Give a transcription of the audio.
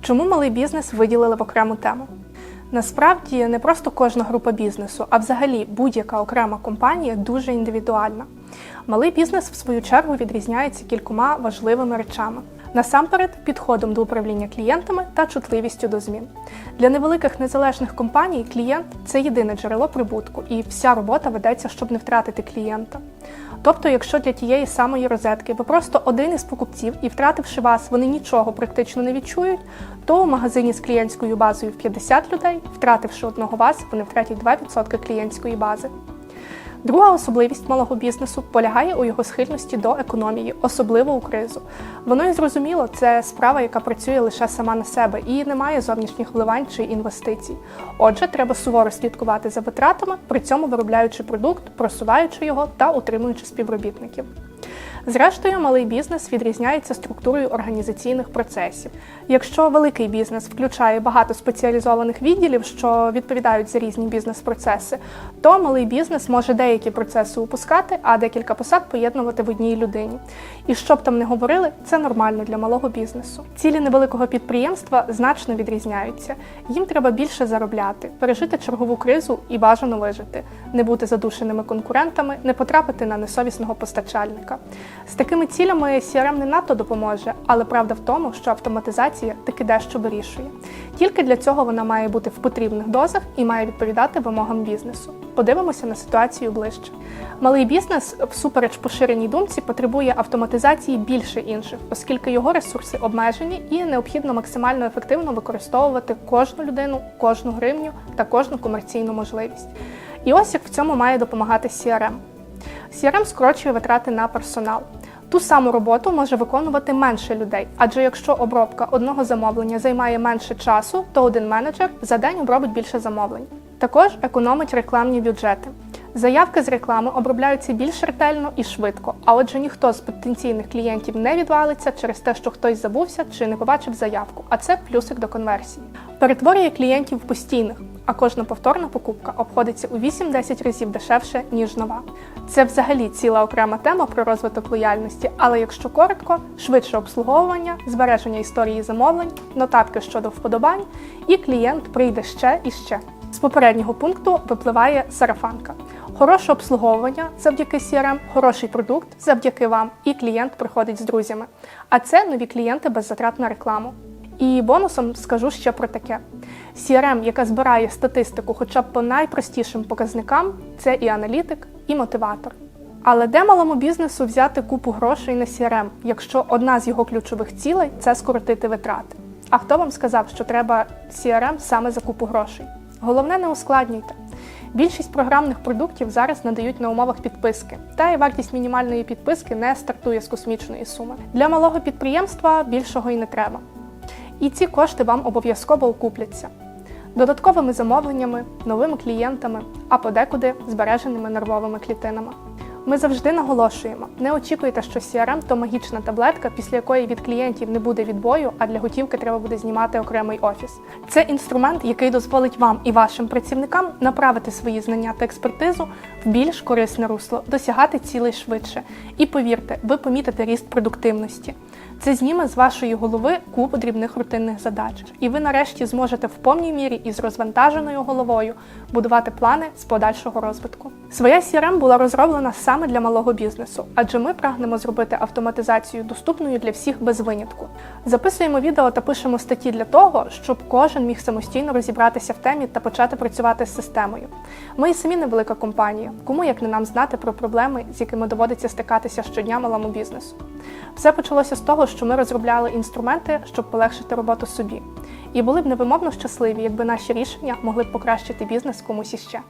Чому малий бізнес виділили в окрему тему? Насправді не просто кожна група бізнесу, а взагалі будь-яка окрема компанія дуже індивідуальна. Малий бізнес, в свою чергу, відрізняється кількома важливими речами. Насамперед, підходом до управління клієнтами та чутливістю до змін. Для невеликих незалежних компаній клієнт це єдине джерело прибутку, і вся робота ведеться, щоб не втратити клієнта. Тобто, якщо для тієї самої розетки ви просто один із покупців і втративши вас, вони нічого практично не відчують, то у магазині з клієнтською базою в 50 людей, втративши одного вас, вони втратять 2% клієнтської бази. Друга особливість малого бізнесу полягає у його схильності до економії, особливо у кризу. Воно і зрозуміло, це справа, яка працює лише сама на себе і не має зовнішніх вливань чи інвестицій. Отже, треба суворо слідкувати за витратами, при цьому виробляючи продукт, просуваючи його та утримуючи співробітників. Зрештою, малий бізнес відрізняється структурою організаційних процесів. Якщо великий бізнес включає багато спеціалізованих відділів, що відповідають за різні бізнес-процеси, то малий бізнес може деякі процеси упускати, а декілька посад поєднувати в одній людині. І що б там не говорили, це нормально для малого бізнесу. Цілі невеликого підприємства значно відрізняються. Їм треба більше заробляти, пережити чергову кризу і бажано вижити, не бути задушеними конкурентами, не потрапити на несовісного постачальника. З такими цілями CRM не надто допоможе, але правда в тому, що автоматизація таки дещо вирішує. Тільки для цього вона має бути в потрібних дозах і має відповідати вимогам бізнесу. Подивимося на ситуацію ближче. Малий бізнес, всупереч поширеній думці, потребує автоматизації більше інших, оскільки його ресурси обмежені і необхідно максимально ефективно використовувати кожну людину, кожну гривню та кожну комерційну можливість. І ось як в цьому має допомагати CRM. CRM скорочує витрати на персонал. Ту саму роботу може виконувати менше людей, адже якщо обробка одного замовлення займає менше часу, то один менеджер за день обробить більше замовлень. Також економить рекламні бюджети. Заявки з реклами обробляються більш ретельно і швидко, а отже, ніхто з потенційних клієнтів не відвалиться через те, що хтось забувся чи не побачив заявку, а це плюсик до конверсії. Перетворює клієнтів в постійних, а кожна повторна покупка обходиться у 8-10 разів дешевше, ніж нова. Це взагалі ціла окрема тема про розвиток лояльності, але якщо коротко, швидше обслуговування, збереження історії замовлень, нотатки щодо вподобань, і клієнт прийде ще і ще. З попереднього пункту випливає сарафанка. Хороше обслуговування завдяки CRM, хороший продукт завдяки вам, і клієнт приходить з друзями. А це нові клієнти без затрат на рекламу. І бонусом скажу ще про таке: CRM, яка збирає статистику хоча б по найпростішим показникам, це і аналітик, і мотиватор. Але де малому бізнесу взяти купу грошей на CRM, якщо одна з його ключових цілей це скоротити витрати? А хто вам сказав, що треба CRM саме за купу грошей? Головне, не ускладнюйте. Більшість програмних продуктів зараз надають на умовах підписки, та і вартість мінімальної підписки не стартує з космічної суми. Для малого підприємства більшого і не треба. І ці кошти вам обов'язково окупляться додатковими замовленнями, новими клієнтами, а подекуди збереженими нервовими клітинами. Ми завжди наголошуємо: не очікуйте, що CRM – то магічна таблетка, після якої від клієнтів не буде відбою, а для готівки треба буде знімати окремий офіс. Це інструмент, який дозволить вам і вашим працівникам направити свої знання та експертизу в більш корисне русло, досягати цілей швидше. І повірте, ви помітите ріст продуктивності. Це зніме з вашої голови купу дрібних рутинних задач, і ви нарешті зможете в повній мірі із розвантаженою головою будувати плани з подальшого розвитку. Своя CRM була розроблена саме для малого бізнесу, адже ми прагнемо зробити автоматизацію доступною для всіх без винятку. Записуємо відео та пишемо статті для того, щоб кожен міг самостійно розібратися в темі та почати працювати з системою. Ми і самі невелика компанія, кому як не нам знати про проблеми, з якими доводиться стикатися щодня малому бізнесу. Все почалося з того, що ми розробляли інструменти, щоб полегшити роботу собі. І були б невимовно щасливі, якби наші рішення могли б покращити бізнес комусь іще.